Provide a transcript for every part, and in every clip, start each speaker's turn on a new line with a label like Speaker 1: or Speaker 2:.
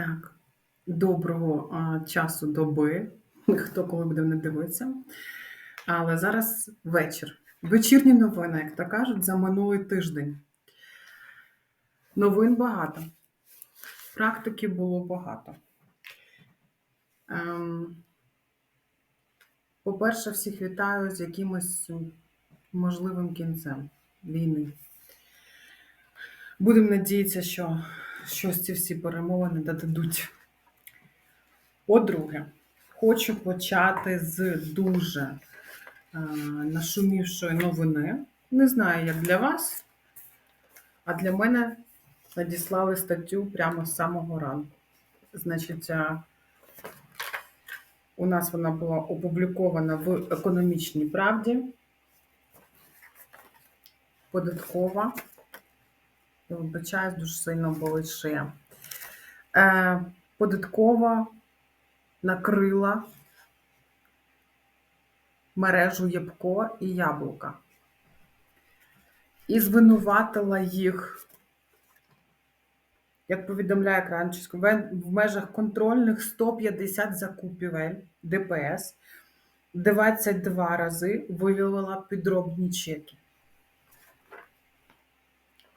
Speaker 1: Так, доброго а, часу доби, хто коли буде мене дивитися. Але зараз вечір. Вечірні новини, як то кажуть, за минулий тиждень. Новин багато. Практики було багато. Ем, по-перше, всіх вітаю з якимось можливим кінцем війни. Будемо надіятися, що щось ці всі перемовини додадуть. По-друге, хочу почати з дуже е, нашумівшої новини. Не знаю, як для вас, а для мене надіслали статтю прямо з самого ранку. Значить, е, у нас вона була опублікована в економічній правді. Податкова. Вибачаюсь, дуже сильно болить шия. Е, податкова накрила мережу Ябко і Яблука. І звинуватила їх, як повідомляє Кранчисько, в межах контрольних 150 закупівель ДПС 22 рази виявила підробні чеки.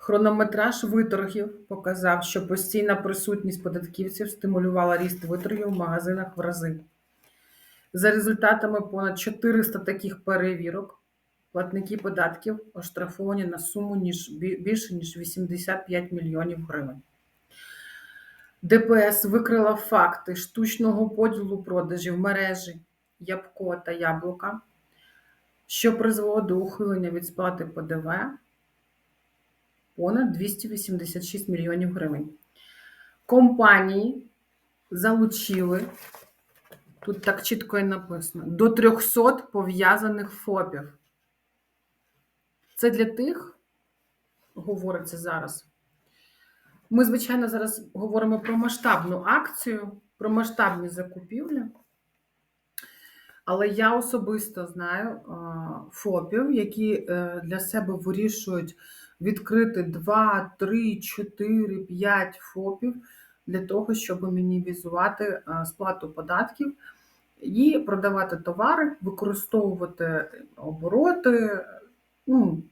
Speaker 1: Хронометраж виторгів показав, що постійна присутність податківців стимулювала ріст виторгів в магазинах в рази. За результатами понад 400 таких перевірок платники податків оштрафовані на суму ніж, більше ніж 85 мільйонів гривень. ДПС викрила факти штучного поділу продажів мережі Ябко та Яблука, що призвело до ухилення від сплати ПДВ понад 286 мільйонів гривень. Компанії залучили, тут так чітко і написано, до 300 пов'язаних ФОПів. Це для тих, говориться зараз. Ми, звичайно, зараз говоримо про масштабну акцію, про масштабні закупівлі. Але я особисто знаю ФОПів, які е, для себе вирішують відкрити 2, 3, 4, 5 ФОПів для того, щоб мінімізувати е, сплату податків і продавати товари, використовувати обороти, ну,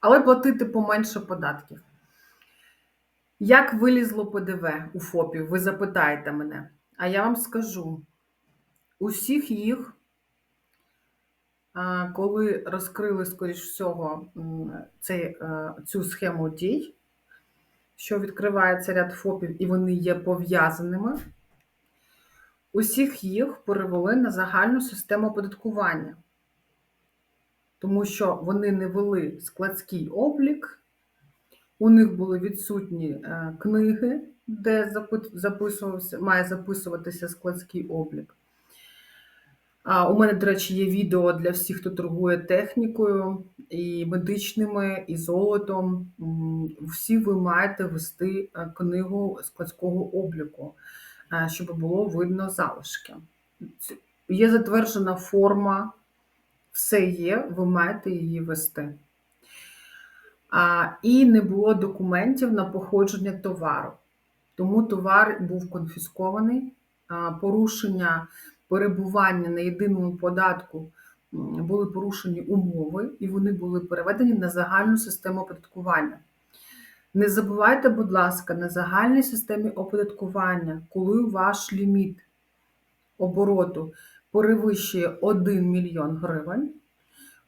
Speaker 1: але платити поменше податків. Як вилізло ПДВ у ФОПів, ви запитаєте мене, а я вам скажу: усіх їх коли розкрили, скоріш всього, цей, е, цю схему дій, що відкривається ряд ФОПів і вони є пов'язаними, усіх їх перевели на загальну систему оподаткування, тому що вони не вели складський облік, у них були відсутні е, книги, де записувався, має записуватися складський облік. У мене, до речі, є відео для всіх, хто торгує технікою, і медичними, і золотом. Всі ви маєте вести е, книгу складського обліку, е, щоб було видно залишки. Є затверджена форма, все є, ви маєте її вести. І не було документів на походження товару. Тому товар був конфіскований, порушення перебування на єдиному податку були порушені умови, і вони були переведені на загальну систему оподаткування. Не забувайте, будь ласка, на загальній системі оподаткування, коли ваш ліміт обороту перевищує 1 мільйон гривень,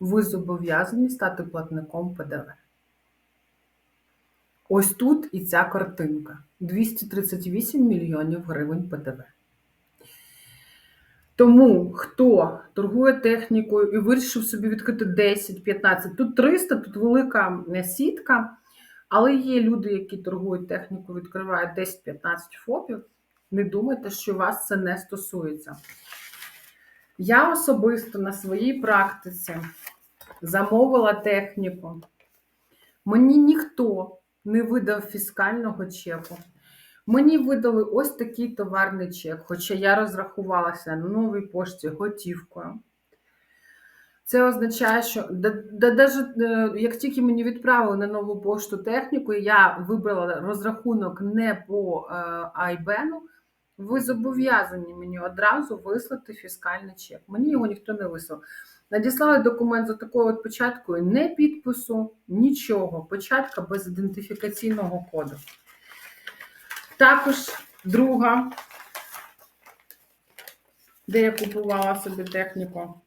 Speaker 1: ви зобов'язані стати платником ПДВ. Ось тут і ця картинка: 238 мільйонів гривень ПДВ. Тому хто торгує технікою і вирішив собі відкрити 10-15, тут 300, тут велика сітка, але є люди, які торгують технікою, відкривають 10-15 ФОПів. Не думайте, що вас це не стосується. Я особисто на своїй практиці замовила техніку. Мені ніхто не видав фіскального чеку. Мені видали ось такий товарний чек, хоча я розрахувалася на новій пошті готівкою. Це означає, що навіть е, як тільки мені відправили на нову пошту техніку, я вибрала розрахунок не по е, Ви зобов'язані мені одразу вислати фіскальний чек. Мені його ніхто не вислав. Надіслали документ за такою от печаткою, не підпису, нічого. Печатка без ідентифікаційного коду. Також друга, де я купувала собі техніку.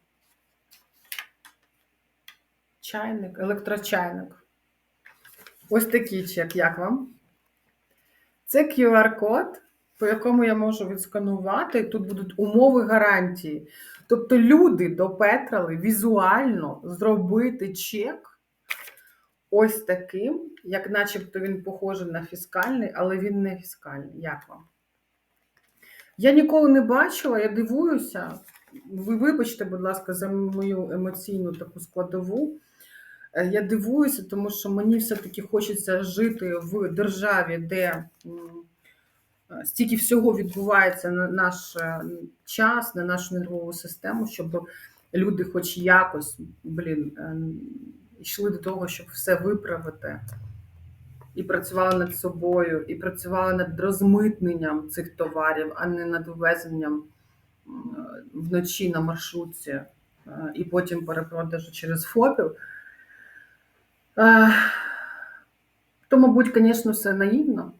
Speaker 1: Чайник, електрочайник. Ось такий чек, як вам? Це QR-код, по якому я можу відсканувати, тут будуть умови гарантії. Тобто люди допетрали візуально зробити чек ось таким, як начебто він похожий на фіскальний, але він не фіскальний. Як вам? Я ніколи не бачила, я дивуюся. Ви вибачте, будь ласка, за мою емоційну таку складову. Е, Я дивуюся, тому що мені все-таки хочеться жити в державі, де е, стільки всього відбувається на наш е, час, на нашу нервову систему, щоб люди хоч якось, блін, йшли до того, щоб все виправити. І працювали над собою, і працювали над розмитненням цих товарів, а не над ввезенням вночі на маршрутці е, і потім перепродажу через ФОПів. Е, То, мабуть, звісно, все наївно,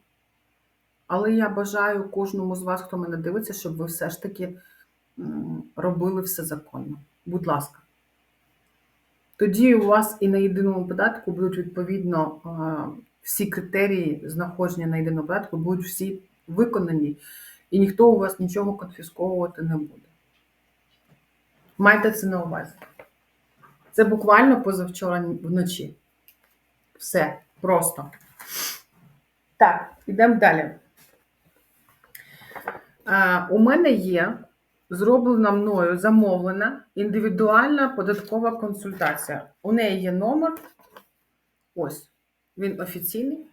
Speaker 1: але я бажаю кожному з вас, хто мене дивиться, щоб ви все ж таки робили все законно. Будь ласка. Тоді у вас і на єдиному податку будуть відповідно всі критерії знаходження на єдиному податку будуть всі виконані, і ніхто у вас нічого конфісковувати не буде. Майте це на увазі. Це буквально позавчора вночі. Все, просто. Так, йдемо далі. У мене є зроблена мною замовлена індивідуальна податкова консультація. У неї є номер. Ось, він офіційний.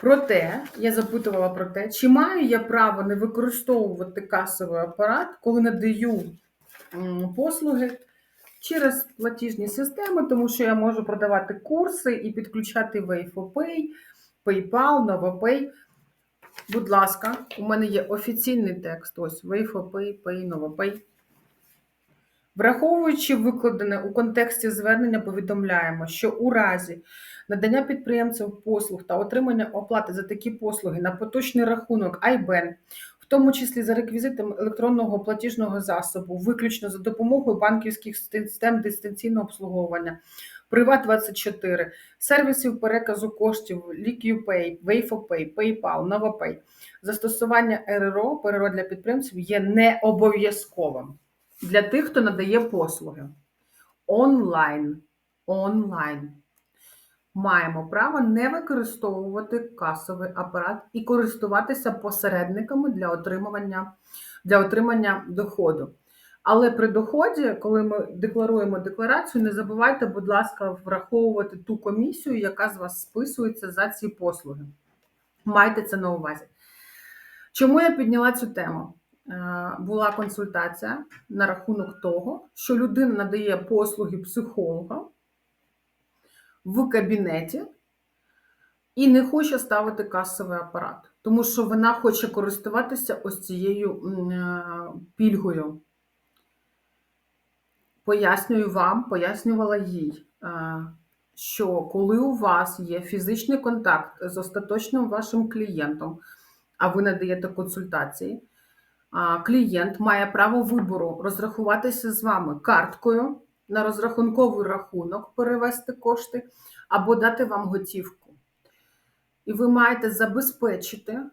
Speaker 1: Проте, я запитувала про те, чи маю я право не використовувати касовий апарат, коли надаю послуги через платіжні системи, тому що я можу продавати курси і підключати Wave4Pay, PayPal, NovoPay. Будь ласка, у мене є офіційний текст. Ось Wave4Pay, Pay, NovoPay. Враховуючи викладене у контексті звернення, повідомляємо, що у разі надання підприємцям послуг та отримання оплати за такі послуги на поточний рахунок IBAN, в тому числі за реквізитами електронного платіжного засобу, виключно за допомогою банківських систем дистанційного обслуговування, Приват24, сервісів переказу коштів LiquUpay, Wave4Pay, PayPal, NovoPay, застосування РРО, ПРРО для підприємців є не обов'язковим для тих, хто надає послуги. Онлайн. Онлайн. Маємо право не використовувати касовий апарат і користуватися посередниками для отримання, для отримання доходу. Але при доході, коли ми декларуємо декларацію, не забувайте, будь ласка, враховувати ту комісію, яка з вас списується за ці послуги. Майте це на увазі. Чому я підняла цю тему? Е, Була консультація на рахунок того, що людина надає послуги психолога в кабінеті і не хоче ставити касовий апарат, тому що вона хоче користуватися ось цією е, пільгою. Пояснюю вам, пояснювала їй, е, що коли у вас є фізичний контакт з остаточним вашим клієнтом, а ви надаєте консультації, клієнт має право вибору розрахуватися з вами карткою на розрахунковий рахунок, перевести кошти або дати вам готівку. І ви маєте забезпечити е,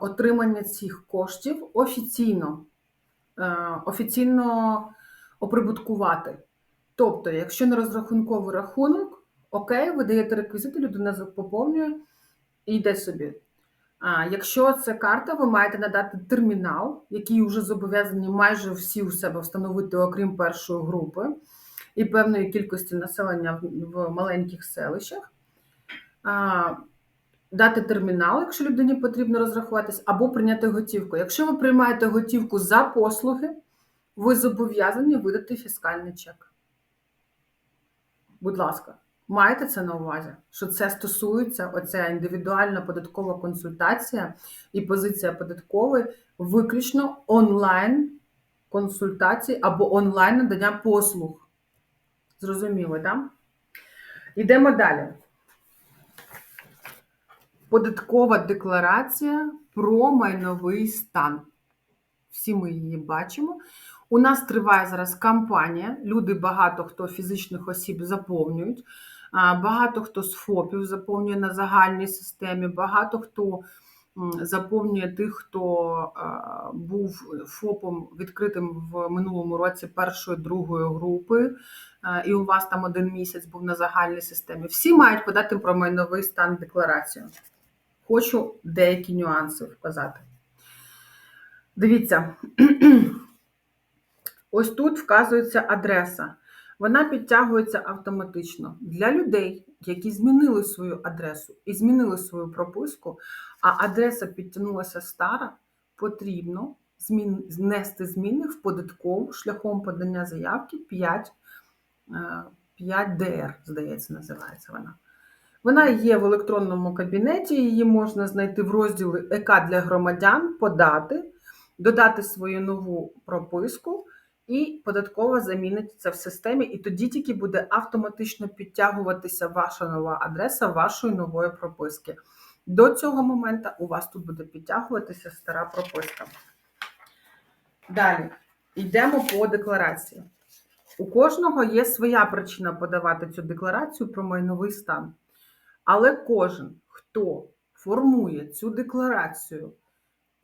Speaker 1: отримання цих коштів офіційно, е, офіційно оприбуткувати. Тобто, якщо на розрахунковий рахунок, окей, ви даєте реквізити, людина поповнює і йде собі. А якщо це карта, ви маєте надати термінал, який вже зобов'язані майже всі у себе встановити, окрім першої групи і певної кількості населення в, маленьких селищах. А, дати термінал, якщо людині потрібно розрахуватись, або прийняти готівку. Якщо ви приймаєте готівку за послуги, ви зобов'язані видати фіскальний чек. Будь ласка. Маєте це на увазі, що це стосується оця індивідуальна податкова консультація і позиція податкової виключно онлайн консультації або онлайн надання послуг. Зрозуміло, так? Йдемо далі. Податкова декларація про майновий стан. Всі ми її бачимо. У нас триває зараз кампанія. Люди, багато хто фізичних осіб заповнюють, багато хто з ФОПів заповнює на загальній системі, багато хто заповнює тих, хто був ФОПом відкритим в минулому році першої, другої групи, і у вас там один місяць був на загальній системі. Всі мають подати про майновий стан декларацію. Хочу деякі нюанси вказати. Дивіться, ось тут вказується адреса. Вона підтягується автоматично для людей, які змінили свою адресу і змінили свою прописку, а адреса підтягнулася стара, потрібно змін... внести зміни в податкову шляхом подання заявки 5, 5 ДР, здається, називається вона. Вона є в електронному кабінеті, її можна знайти в розділі ЕК для громадян, подати, додати свою нову прописку, і податкова замінить це в системі, і тоді тільки буде автоматично підтягуватися ваша нова адреса вашої нової прописки. До цього моменту у вас тут буде підтягуватися стара прописка. Далі йдемо по декларації. У кожного є своя причина подавати цю декларацію про майновий стан. Але кожен, хто формує цю декларацію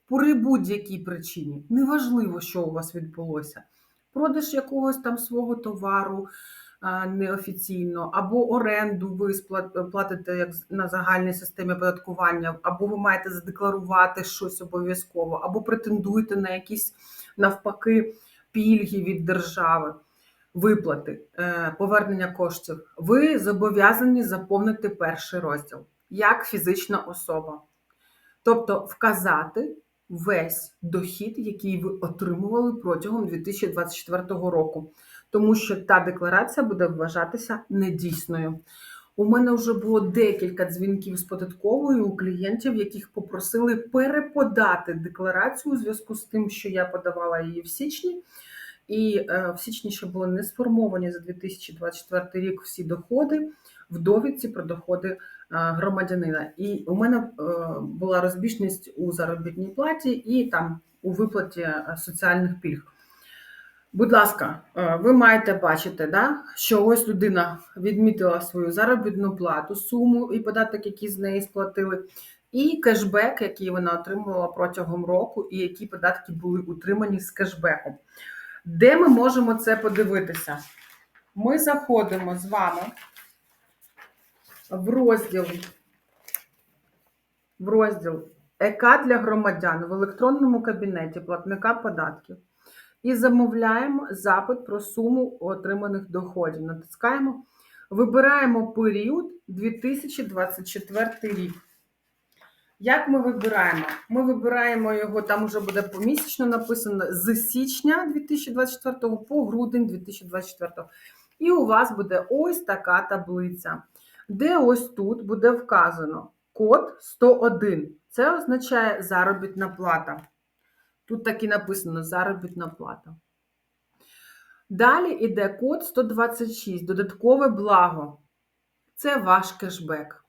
Speaker 1: при будь-якій причині, неважливо, що у вас відбулося, продаж якогось там свого товару неофіційно, або оренду ви платите як на загальній системі оподаткування, або ви маєте задекларувати щось обов'язково, або претендуєте на якісь навпаки пільги від держави виплати, е, повернення коштів, ви зобов'язані заповнити перший розділ як фізична особа. Тобто вказати весь дохід, який ви отримували протягом 2024 року, тому що та декларація буде вважатися недійсною. У мене вже було декілька дзвінків з податковою у клієнтів, яких попросили переподати декларацію у зв'язку з тим, що я подавала її в січні. І е, в січні ще були не сформовані за 2024 рік всі доходи в довідці про доходи громадянина. І у мене е, була розбіжність у заробітній платі і там у виплаті е, соціальних пільг. Будь ласка, е, ви маєте бачити, да, що ось людина відмітила свою заробітну плату, суму і податок, який з неї сплатили, і кешбек, який вона отримувала протягом року, і які податки були утримані з кешбеком. Де ми можемо це подивитися? Ми заходимо з вами в розділ, в розділ ЕК для громадян в електронному кабінеті платника податків і замовляємо запит про суму отриманих доходів. Натискаємо, вибираємо період 2024 рік. Як ми вибираємо? Ми вибираємо його, там вже буде помісячно написано з січня 2024 по грудень 2024. І у вас буде ось така таблиця, де ось тут буде вказано код 101. Це означає заробітна плата. Тут так і написано заробітна плата. Далі йде код 126, додаткове благо. Це ваш кешбек.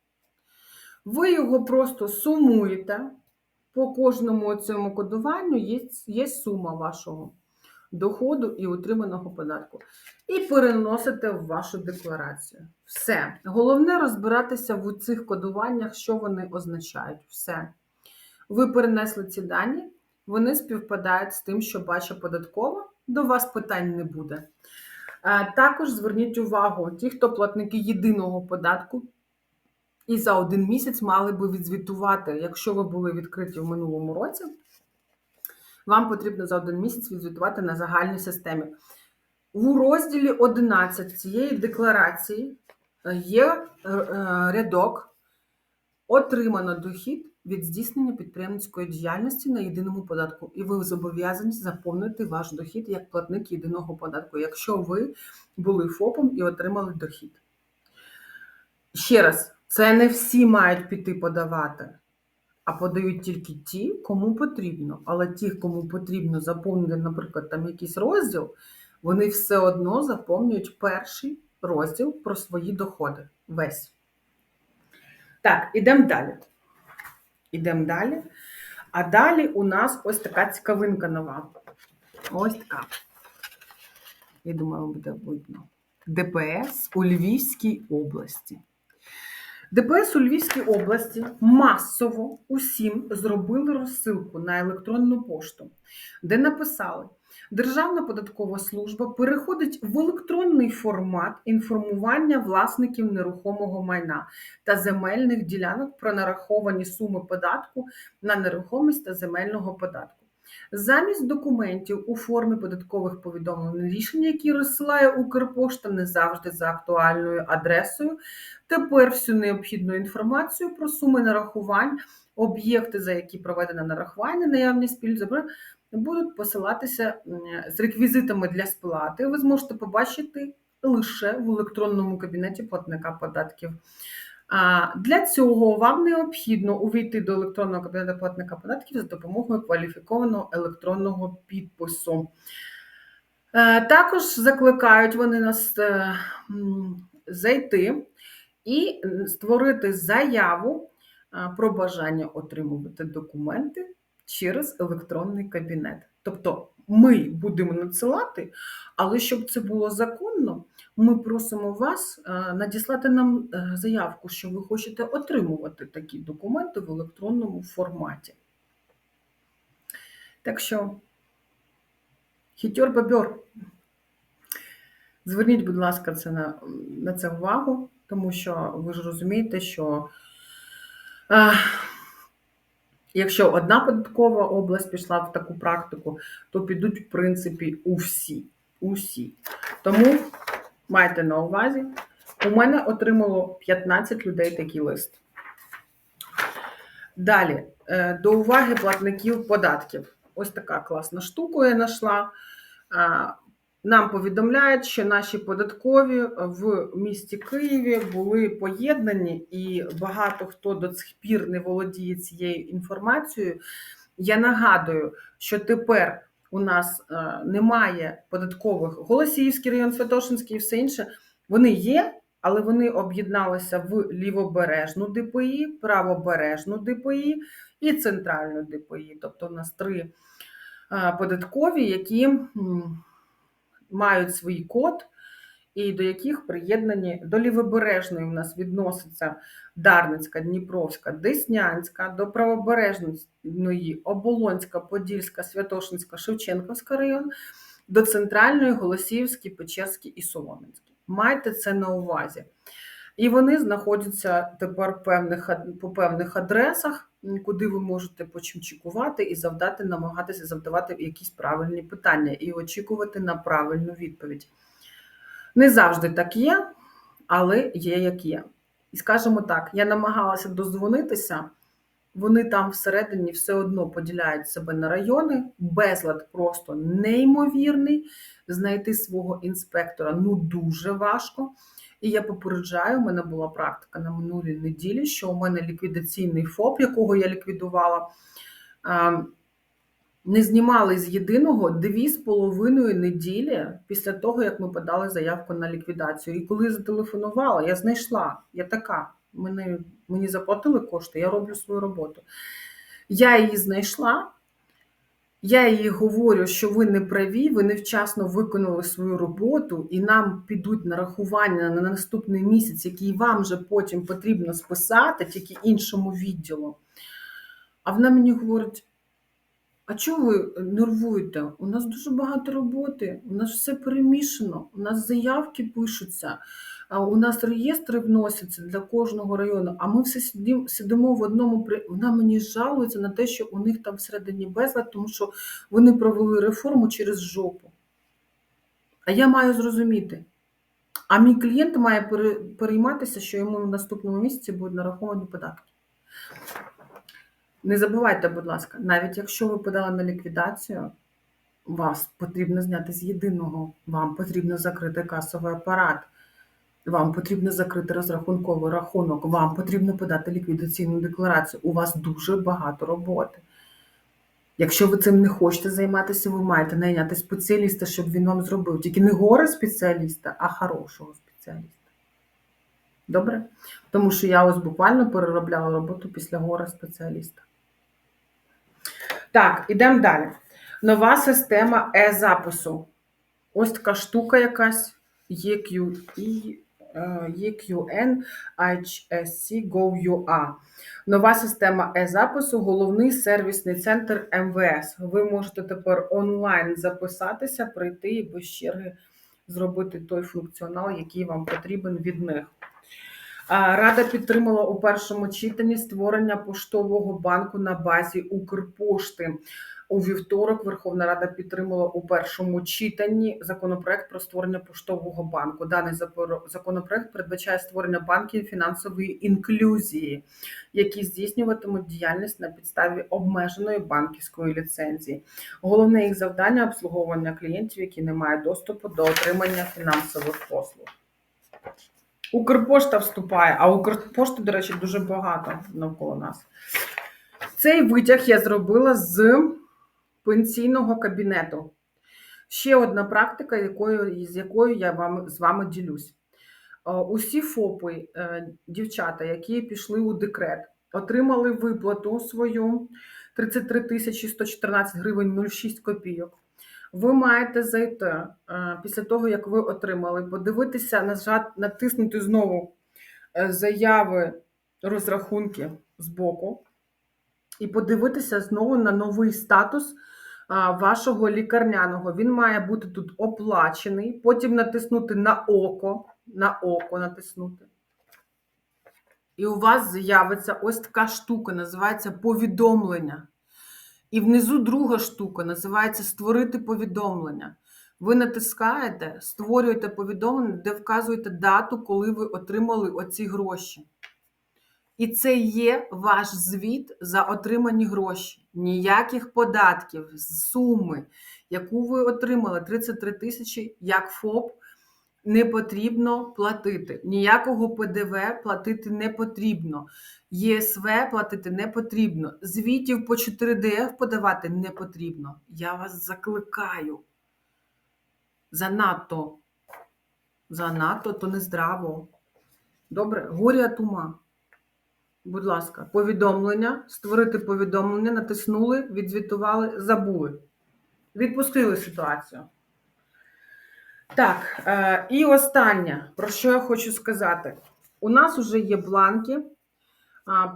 Speaker 1: Ви його просто сумуєте. По кожному цьому кодуванню є, є сума вашого доходу і отриманого податку. І переносите в вашу декларацію. Все. Головне розбиратися в цих кодуваннях, що вони означають. Все. Ви перенесли ці дані, вони співпадають з тим, що бачить податкова, до вас питань не буде. Також зверніть увагу, ті, хто платники єдиного податку, і за один місяць мали би відзвітувати, якщо ви були відкриті в минулому році, вам потрібно за один місяць відзвітувати на загальній системі. У розділі 11 цієї декларації е, є е, е, рядок отримано дохід від здійснення підприємницької діяльності на єдиному податку, і ви зобов'язані заповнити ваш дохід як платник єдиного податку, якщо ви були ФОПом і отримали дохід. Ще раз, це не всі мають піти подавати, а подають тільки ті, кому потрібно. Але ті, кому потрібно заповнити, наприклад, там якийсь розділ, вони все одно заповнюють перший розділ про свої доходи. Весь. Так, ідемо далі. Ідемо далі. А далі у нас ось така цікавинка нова. Ось така. Я думаю, буде видно. ДПС у Львівській області. ДПС у Львівській області масово усім зробили розсилку на електронну пошту, де написали: Державна податкова служба переходить в електронний формат інформування власників нерухомого майна та земельних ділянок про нараховані суми податку на нерухомість та земельного податку. Замість документів у формі податкових повідомлень рішення, які розсилає Укрпошта не завжди за актуальною адресою, тепер всю необхідну інформацію про суми нарахувань, об'єкти, за які проведено нарахування, наявність пільг, будуть посилатися з реквізитами для сплати. Ви зможете побачити лише в електронному кабінеті платника податків. Для цього вам необхідно увійти до електронного кабінету платника податків за допомогою кваліфікованого електронного підпису. Е, Також закликають вони нас е, зайти і створити заяву е, про бажання отримувати документи через електронний кабінет. Тобто ми будемо надсилати, але щоб це було законно, ми просимо вас е, надіслати нам е, заявку, що ви хочете отримувати такі документи в електронному форматі. Так що, хітьор бабьор. Зверніть, будь ласка, це на, на це увагу, тому що ви ж розумієте, що е, якщо одна податкова область пішла в таку практику, то підуть, в принципі, усі. усі. Тому майте на увазі, у мене отримало 15 людей такий лист. Далі, е, до уваги платників податків. Ось така класна штука я знайшла. Нам повідомляють, що наші податкові в місті Києві були поєднані, і багато хто до цих пір не володіє цією інформацією. Я нагадую, що тепер у нас е, немає податкових Голосіївський район, Святошинський і все інше. Вони є, але вони об'єдналися в лівобережну ДПІ, правобережну ДПІ і центральну ДПІ. Тобто, у нас три е, податкові, які мають свій код, і до яких приєднані до лівобережної у нас відноситься Дарницька, Дніпровська, Деснянська, до правобережної Оболонська, Подільська, Святошинська, Шевченківська район, до центральної Голосіївський, Печерський і Солом'янський. Майте це на увазі. І вони знаходяться тепер певних, по певних адресах, куди ви можете почимчикувати і завдати, намагатися завдавати якісь правильні питання і очікувати на правильну відповідь. Не завжди так є, але є як є. І скажімо так, я намагалася дозвонитися, вони там всередині все одно поділяють себе на райони, безлад просто неймовірний. Знайти свого інспектора ну дуже важко. І я попереджаю, у мене була практика на минулій неділі, що у мене ліквідаційний ФОП, якого я ліквідувала, не знімали з єдиного дві з половиною неділі після того, як ми подали заявку на ліквідацію. І коли зателефонувала, я знайшла, я така, мене, мені заплатили кошти, я роблю свою роботу. Я її знайшла. Я їй говорю, що ви не праві, ви невчасно виконали свою роботу, і нам підуть нарахування на наступний місяць, який вам же потім потрібно списати, тільки іншому відділу. А вона мені говорить: а чого ви нервуєте? У нас дуже багато роботи, у нас все перемішано, у нас заявки пишуться, у нас реєстри вносяться для кожного району, а ми все сидім- сидимо в одному. Вона мені жалується на те, що у них там всередині безлад, тому що вони провели реформу через жопу. А я маю зрозуміти. А мій клієнт має перейматися, що йому в наступному місяці будуть нараховані податки. Не забувайте, будь ласка, навіть якщо ви подали на ліквідацію, вас потрібно зняти з єдиного, вам потрібно закрити касовий апарат. Вам потрібно закрити розрахунковий рахунок, вам потрібно подати ліквідаційну декларацію. У вас дуже багато роботи. Якщо ви цим не хочете займатися, ви маєте найняти спеціаліста, щоб він вам зробив. Тільки не горе спеціаліста, а хорошого спеціаліста. Добре? Тому що я ось буквально переробляла роботу після гора спеціаліста. Так, ідемо далі. Нова система е-запису. Ось така штука якась EQE, е, EQN HSC GoUA. Нова система е-запису, головний сервісний центр МВС. Ви можете тепер онлайн записатися, прийти і без черги зробити той функціонал, який вам потрібен від них. Рада підтримала у першому читанні створення поштового банку на базі Укрпошти. У вівторок Верховна Рада підтримала у першому читанні законопроект про створення поштового банку. Даний законопроект передбачає створення банків фінансової інклюзії, які здійснюватимуть діяльність на підставі обмеженої банківської ліцензії. Головне їх завдання обслуговування клієнтів, які не мають доступу до отримання фінансових послуг. Укрпошта вступає, а Укрпошти, до речі, дуже багато навколо нас. Цей витяг я зробила з пенсійного кабінету. Ще одна практика, якою, з якою я вам, з вами ділюсь. Е, Усі ФОПи, е, дівчата, які пішли у декрет, отримали виплату свою 33 тисячі 114 гривень 06 копійок. Ви маєте зайти е, після того, як ви отримали, подивитися, нажати, натиснути знову заяви розрахунки з боку і подивитися знову на новий статус вашого лікарняного. Він має бути тут оплачений, потім натиснути на око, на око натиснути. І у вас з'явиться ось така штука, називається повідомлення. І внизу друга штука називається Створити повідомлення. Ви натискаєте, створюєте повідомлення, де вказуєте дату, коли ви отримали оці гроші. І це є ваш звіт за отримані гроші. Ніяких податків суми, яку ви отримали 33 тисячі як ФОП, не потрібно платити. Ніякого ПДВ платити не потрібно. ЄСВ платити не потрібно. Звітів по 4ДФ подавати не потрібно. Я вас закликаю. Занадто. Занадто то нездраво. Добре, горя тума. Будь ласка, повідомлення, створити повідомлення, натиснули, відзвітували, забули. Відпустили ситуацію. Так, е, і останнє, про що я хочу сказати. У нас вже є бланки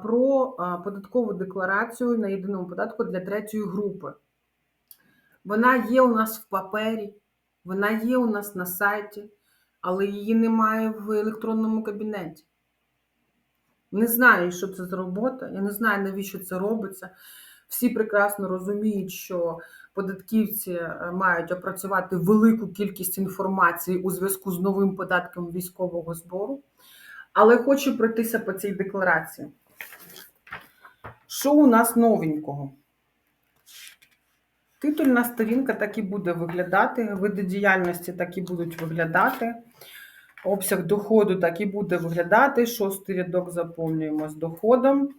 Speaker 1: про податкову декларацію на єдиному податку для третьої групи. Вона є у нас в папері, вона є у нас на сайті, але її немає в електронному кабінеті. Не знаю, що це за робота, я не знаю, навіщо це робиться. Всі прекрасно розуміють, що податківці е, мають опрацювати велику кількість інформації у зв'язку з новим податком військового збору. Але хочу пройтися по цій декларації. Що у нас новенького? Титульна сторінка так і буде виглядати, види діяльності так і будуть виглядати. Обсяг доходу так і буде виглядати. Шостий рядок заповнюємо з доходом.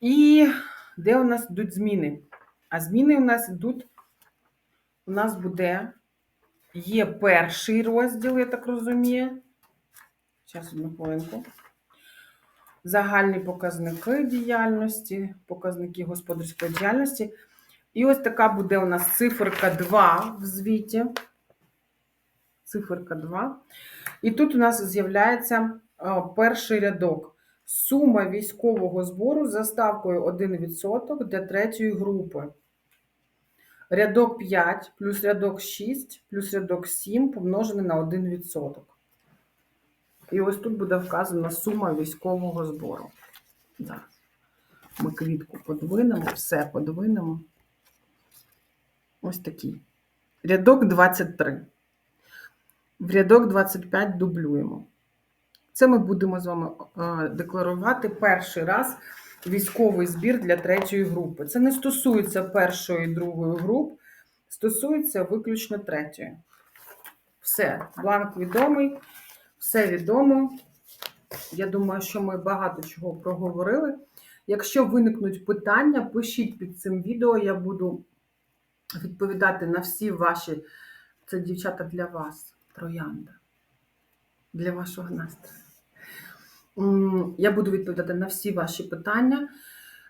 Speaker 1: І де у нас йдуть зміни? А зміни у нас йдуть, у нас буде, є перший розділ, я так розумію. Зараз одну хвилинку. Загальні показники діяльності, показники господарської діяльності. І ось така буде у нас циферка 2 в звіті. Циферка 2. І тут у нас з'являється перший рядок. Сума військового збору за ставкою 1% для третьої групи. Рядок 5 плюс рядок 6 плюс рядок 7 помножене на 1%. І ось тут буде вказана сума військового збору. Зараз ми квітку подвинемо, все подвинемо. Ось такий. Рядок 23. В рядок 25 дублюємо. Це ми будемо з вами е, декларувати перший раз військовий збір для третьої групи. Це не стосується першої і другої груп, стосується виключно третьої. Все, бланк відомий. все відомо. Я думаю, що ми багато чого проговорили. Якщо виникнуть питання, пишіть під цим відео, я буду відповідати на всі ваші. Це дівчата для вас, троянда, для вашого настрою. Я буду відповідати на всі ваші питання.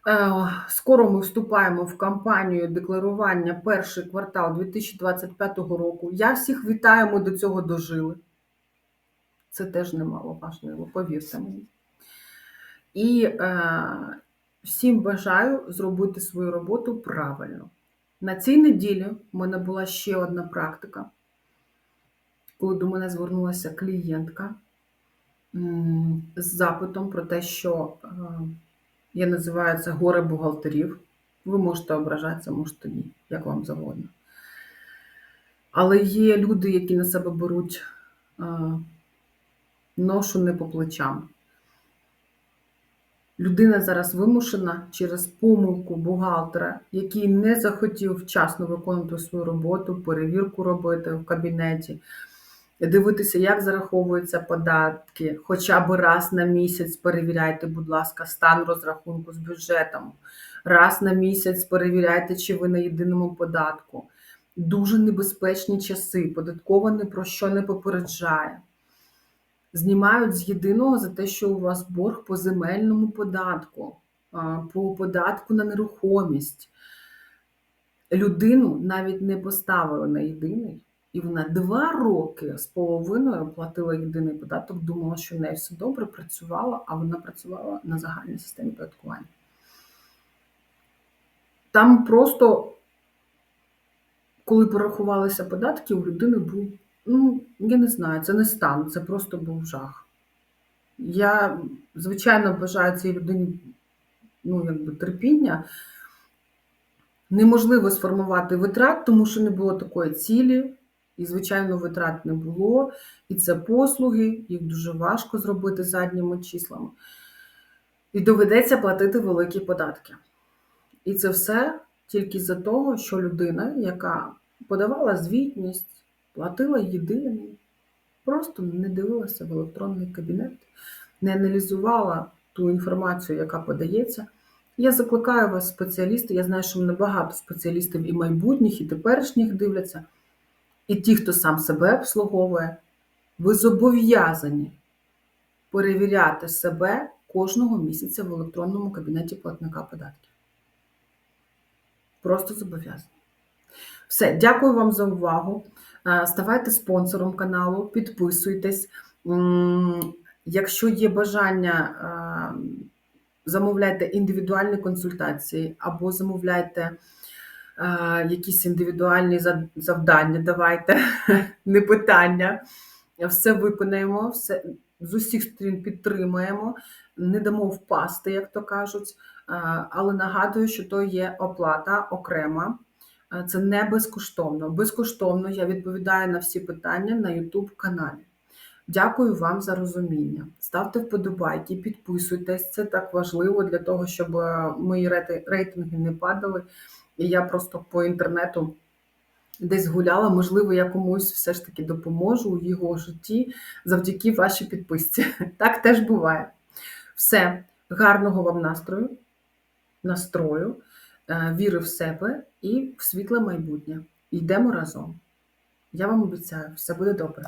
Speaker 1: Е, Скоро ми вступаємо в кампанію декларування перший квартал 2025 року. Я всіх вітаю, ми до цього дожили. Це теж немало важливо, повірте мені. І е, всім бажаю зробити свою роботу правильно. На цій неділі в мене була ще одна практика, коли до мене звернулася клієнтка з запитом про те, що е, я називаю це горе бухгалтерів. Ви можете ображатися, можете ні, як вам завгодно. Але є люди, які на себе беруть е, ношу не по плечам. Людина зараз вимушена через помилку бухгалтера, який не захотів вчасно виконувати свою роботу, перевірку робити в кабінеті, дивитися, як зараховуються податки. Хоча б раз на місяць перевіряйте, будь ласка, стан розрахунку з бюджетом. Раз на місяць перевіряйте, чи ви на єдиному податку. Дуже небезпечні часи, податкова ні про що не попереджає знімають з єдиного за те, що у вас борг по земельному податку, по податку на нерухомість. Людину навіть не поставили на єдиний, і вона два роки з половиною платила єдиний податок, думала, що в неї все добре працювала, а вона працювала на загальній системі податкування. Там просто, коли порахувалися податки, у людини був Ну, я не знаю, це не стан, це просто був жах. Я, звичайно, бажаю цій людині ну, якби, терпіння. Неможливо сформувати витрат, тому що не було такої цілі, і, звичайно, витрат не було. І це послуги, їх дуже важко зробити задніми числами. І доведеться платити великі податки. І це все тільки за того, що людина, яка подавала звітність, платила єдиний, просто не дивилася в електронний кабінет, не аналізувала ту інформацію, яка подається. Я закликаю вас, спеціалісти. Я знаю, що мене багато спеціалістів і майбутніх, і теперішніх дивляться, і ті, хто сам себе обслуговує, ви зобов'язані перевіряти себе кожного місяця в електронному кабінеті платника податків. Просто зобов'язані. Все, дякую вам за увагу. Е, Ставайте спонсором каналу, підписуйтесь. Якщо є бажання, е, замовляйте індивідуальні консультації або замовляйте якісь індивідуальні завдання, давайте, не питання. Все виконаємо, все з усіх сторін підтримуємо, не дамо впасти, як то кажуть. Е, Але нагадую, що то є оплата окрема. Е, Це не безкоштовно. Безкоштовно я відповідаю на всі питання на YouTube каналі. Дякую вам за розуміння. Ставте вподобайки, підписуйтесь. Це так важливо для того, щоб е, мої рейтинги не падали. І я просто по інтернету десь гуляла. Можливо, я комусь все ж таки допоможу у його житті завдяки вашій підписці. Так теж буває. Все, гарного вам настрою, настрою, е, віри в себе і в світле майбутнє. Йдемо разом. Я вам обіцяю, все буде добре.